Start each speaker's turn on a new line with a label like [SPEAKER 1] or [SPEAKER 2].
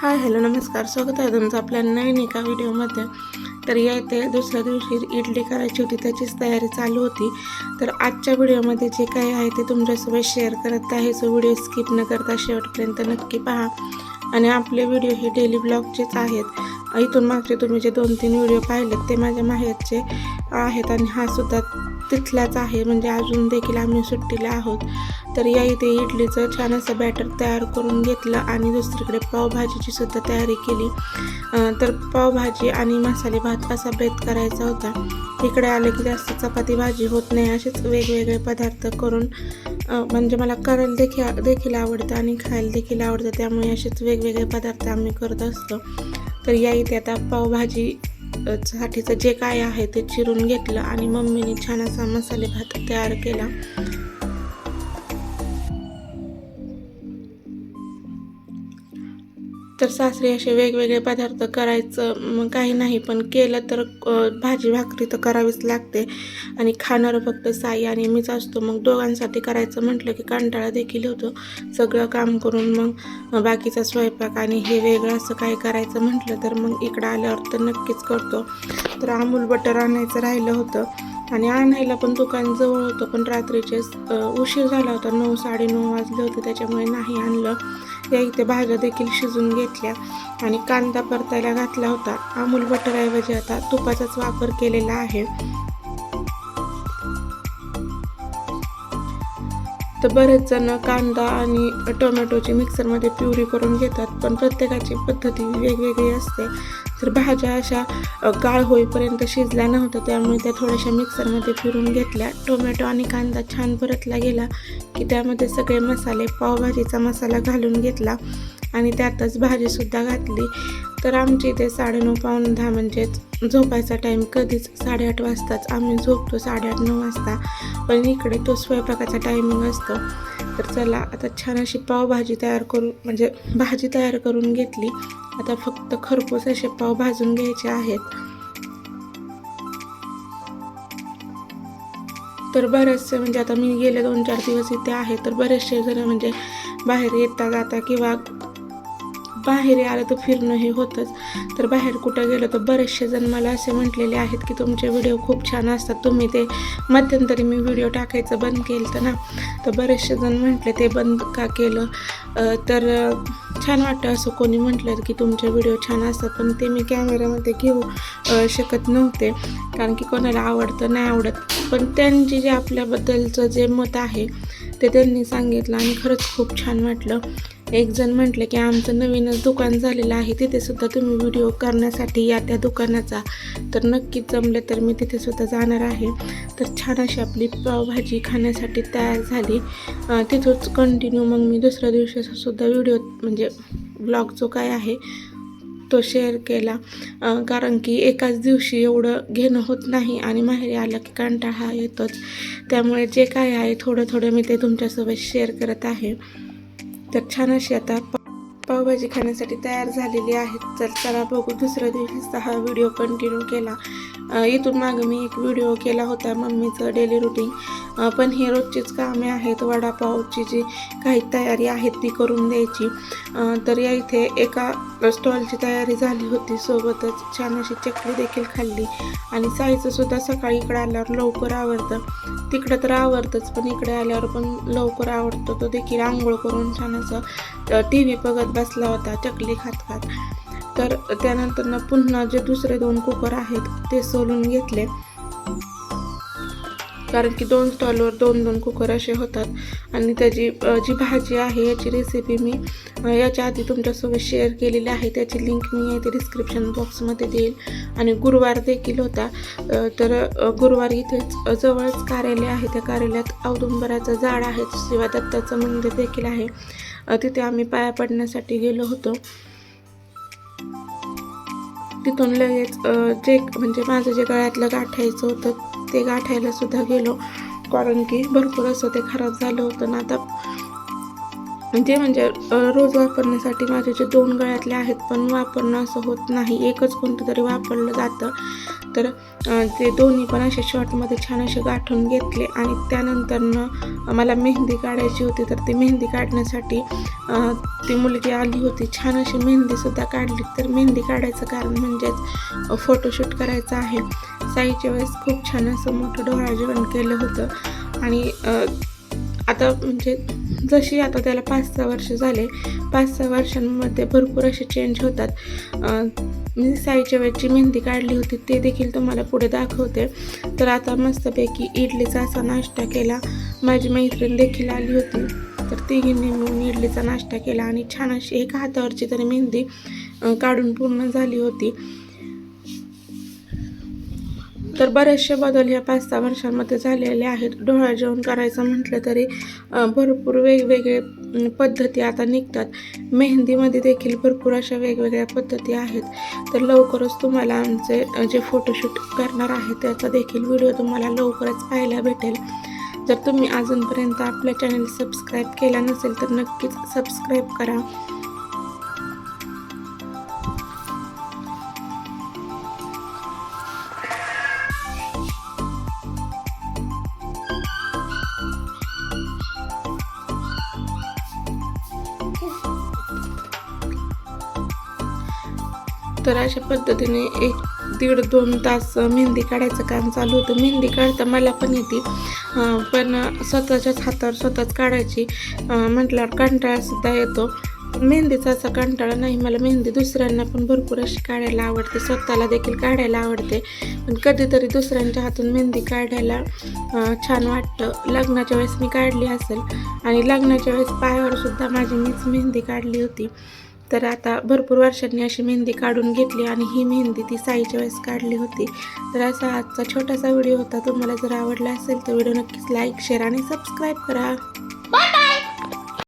[SPEAKER 1] Hi hello नमस्कार. स्वागत आहे तुमचं आपल्या नवीन एका व्हिडिओमध्ये. तर या इथे दुसऱ्या दिवशी इडली करायची होती त्याचीच तयारी चालू होती. तर आजच्या व्हिडिओमध्ये जे काही आहे ते तुमच्यासोबत शेअर करत आहे. सो व्हिडिओ स्किप न करता शेवटपर्यंत नक्की पहा. आणि आपले व्हिडिओ हे डेली ब्लॉगचेच आहेत. इथून मागचे तुम्ही जे दोन तीन व्हिडिओ पाहिलेत ते माझ्या माहेरचे आहेत आणि हा सुद्धा तिथलाच आहे. म्हणजे अजून देखील आम्ही सुट्टीला आहोत. तर या इथे इडलीचं छान असं बॅटर तयार करून घेतलं आणि दुसरीकडे पावभाजीची सुद्धा तयारी केली. तर पावभाजी आणि मसाले भात असा बेत करायचा होता. इकडे आलं की जास्त चपाती भाजी होत नाही. असेच वेगवेगळे पदार्थ करून म्हणजे मला करायला देखील देखील आवडतं आणि खायला देखील आवडतं. त्यामुळे असेच वेगवेगळे पदार्थ आम्ही करत असतो. तर या इथे आता पावभाजी साठीचं जे काय आहे ते चिरून घेतलं आणि मम्मीने छान असा मसाले भात तयार केला. तर सासरी असे वेगवेगळे पदार्थ करायचं मग काही नाही पण केलं तर भाजी भाकरी तर करावीच लागते. आणि खाणारं फक्त साई आणि मीच असतो. मग दोघांसाठी करायचं म्हटलं की कंटाळा देखील होतो. सगळं काम करून मग बाकीचा स्वयंपाक आणि हे वेगळं असं काही करायचं म्हटलं तर मग इकडं आल्यावर तर नक्कीच करतो. तर अमूल बटर आणायचं राहिलं होतं. आणि आणायला पण दुकान जवळ होतं पण रात्रीचे उशीर झाला होता. नऊ साडेनऊ वाजले होते त्याच्यामुळे नाही आणलं. या इथे भाज्या देखील शिजून घेतल्या आणि कांदा परतायला घातला होता. अमूल बटरऐवजी आता तुपाचाच वापर केलेला आहे. तर बरेच जण कांदा आणि टोमॅटोची मिक्सरमध्ये प्युरी करून घेतात पण प्रत्येकाची पद्धती वेगवेगळी असते. तर भाज्या अशा गाळ होईपर्यंत शिजल्या नव्हत्या त्यामुळे त्या थोड्याशा मिक्सरमध्ये फिरून घेतल्या. टोमॅटो आणि कांदा छान परतला गेला की त्यामध्ये सगळे मसाले पावभाजीचा मसाला घालून घेतला. आणि त्यातच भाजीसुद्धा घातली. तर आमची इथे साडेनऊ पावणे दहा म्हणजेच झोपायचा टाईम कधीच साडेआठ वाजताच. आम्ही झोपतो साडेआठ नऊ वाजता. पण इकडे तो स्वयंपाकाचा टायमिंग असतो. तर चला आता छान अशी पावभाजी तयार करून म्हणजे भाजी तयार करून घेतली. आता फक्त खरपूस असे पाव भाजून घ्यायचे आहेत. तर बरेचसे म्हणजे आता मी गेले दोन चार दिवस इथे आहे तर बरेचसे जण म्हणजे बाहेर येता जाता किंवा बाहेर आलं तर फिरणं हे होतंच. तर बाहेर कुठं गेलं तर बरेचसे जण मला असे म्हटलेले आहेत की तुमचे व्हिडिओ खूप छान असतात. तुम्ही ते मध्यंतरी मी व्हिडिओ टाकायचं बंद केलं तर ना. तर बरेचसे जण म्हटले ते बंद का केलं? तर छान वाटतं असं कोणी म्हटलं की तुमचे व्हिडिओ छान असतात पण ते मी कॅमेऱ्यामध्ये घेऊ शकत नव्हते. कारण की कोणाला आवडतं नाही आवडत. पण त्यांची जे आपल्याबद्दलचं जे मत आहे ते त्यांनी सांगितलं आणि खरंच खूप छान वाटलं. एक जण म्हटलं की आमचं नवीनच दुकान झालेलं आहे तिथे सुद्धा तुम्ही व्हिडिओ करण्यासाठी या त्या दुकानाचा. तर नक्कीच जमलं तर मी तिथे सुद्धा जाणार आहे. तर छान अशी आपली पावभाजी खाण्यासाठी तयार झाली. तिथूनच कंटिन्यू मग मी दुसऱ्या दिवशी सुद्धा व्हिडिओ म्हणजे ब्लॉग जो काय आहे तो शेअर केला. कारण की एकाच दिवशी एवढं घेणं होत नाही आणि माहेरी आलं की कंटाळा हा येतोच. त्यामुळे जे काय आहे थोडं थोडं मी ते तुमच्यासोबत शेअर करत आहे. तर छान अशी आता पावभाजी खाण्यासाठी तयार झालेली आहेत. तर चला बघू दुसऱ्या दिवशीचा हा व्हिडिओ कंटिन्यू केला. इथून मागं मी एक व्हिडिओ केला होता मम्मीचं डेली रुटीन पण हे रोजचीच कामे आहेत. वडापावची जी काही तयारी आहेत ती करून द्यायची. तर या इथे एका स्टॉलची तयारी झाली होती. सोबतच छान अशी चकली देखील खाल्ली. आणि साईचंसुद्धा सकाळी इकडे आल्यावर लवकर आवडतं तिकडं तर आवडतंच पण इकडे आल्यावर पण लवकर आवडतो तो देखील आंघोळ करून छान असं टी व्ही बघत बसला होता चकली खात खात. तर त्यानंतर ना पुन्हा जे दुसरे दोन कुकर आहेत ते सोलून घेतले. कारण की दोन स्टॉलवर दोन दोन कुकर असे होतात. आणि त्याची जी भाजी आहे याची रेसिपी मी याच्या आधी तुमच्यासोबत शेअर केलेली आहे. त्याची लिंक मी ते डिस्क्रिप्शन बॉक्समध्ये देईल. आणि गुरुवार देखील होता. तर गुरुवार इथेच जवळच कार्यालय आहे. त्या कार्यालयात औदुंबराचं झाड आहे. शिवा दत्ताचं मंदिर देखील आहे. तिथे आम्ही पाया पडण्यासाठी गेलो होतो. तिथून लगेच जे म्हणजे माझं जे गळ्यातलं गाठायचं होतं ते गाठायला सुद्धा गेलो. कारण की भरपूर असं ते खराब झालं होतं ना. आता ते म्हणजे रोज वापरण्यासाठी माझे जे दोन गळ्यातले आहेत पण वापरणं असं होत नाही. एकच कोणतं तरी वापरलं जातं. तर ते दोन्ही पण असे शॉर्टमध्ये छान असे गाठून घेतले आणि त्यानंतरनं मला मेहंदी काढायची होती. तर ती मेहंदी काढण्यासाठी ती मुलगी आली होती. छान अशी मेहंदीसुद्धा काढली. तर मेहंदी काढायचं कारण म्हणजेच फोटोशूट करायचं आहे. साईच्या वेळेस खूप छान असं मोठं डोळा जेवण केलं होतं. आणि आता म्हणजे जशी आता त्याला पाच सहा वर्ष झाले पाच सहा वर्षांमध्ये भरपूर असे चेंज होतात. मी साईच्या वेळची मेहंदी काढली होती ते देखील तुम्हाला पुढे दाखवते. तर आता मस्तपैकी इडलीचा असा नाश्ता केला. माझी मैत्रीण देखील आली होती. तर तिघींनी मिळून इडलीचा नाश्ता केला आणि छान अशी एका हातावरची तरी मेहंदी काढून पूर्ण झाली होती. तर बरेचसे बदल ह्या पाच सहा वर्षांमध्ये झालेले आहेत. डोळा जेवण करायचं म्हटलं तरी भरपूर वेगवेगळे पद्धती आता निघतात. मेहंदीमध्ये देखील भरपूर अशा वेगवेगळ्या पद्धती आहेत. तर लवकरच तुम्हाला आमचे जे फोटोशूट करणार आहे त्याचा देखील व्हिडिओ तुम्हाला लवकरच पाहायला भेटेल. जर तुम्ही अजूनपर्यंत आपल्या चॅनल सबस्क्राईब केला नसेल तर नक्कीच सबस्क्राईब करा. तर अशा पद्धतीने एक दीड दोन तास मेहंदी काढायचं काम चालू होतं. मेहंदी काढता मला पण येते. पण स्वतःच्याच हातावर स्वतःच काढायची. म्हटल्यावर कंटाळासुद्धा येतो. मेहंदीचा असा कंटाळा नाही. मला मेहंदी दुसऱ्यांना पण भरपूर अशी काढायला आवडते. स्वतःला देखील काढायला आवडते. पण कधीतरी दुसऱ्यांच्या हातून मेहंदी काढायला छान वाटतं. लग्नाच्या वेळेस मी काढली असेल. आणि लग्नाच्या वेळेस पायावर सुद्धा माझी मीच मेहंदी काढली होती. तर आता भरपूर वर्षांनी अशी मेहंदी काढून घेतली आणि ही मेहंदी ती साईच्या वेळेस काढली होती. तर असा आजचा छोटासा व्हिडिओ होता. तुम्हाला जर आवडला असेल तर व्हिडिओ नक्कीच लाईक शेअर आणि सबस्क्राईब करा.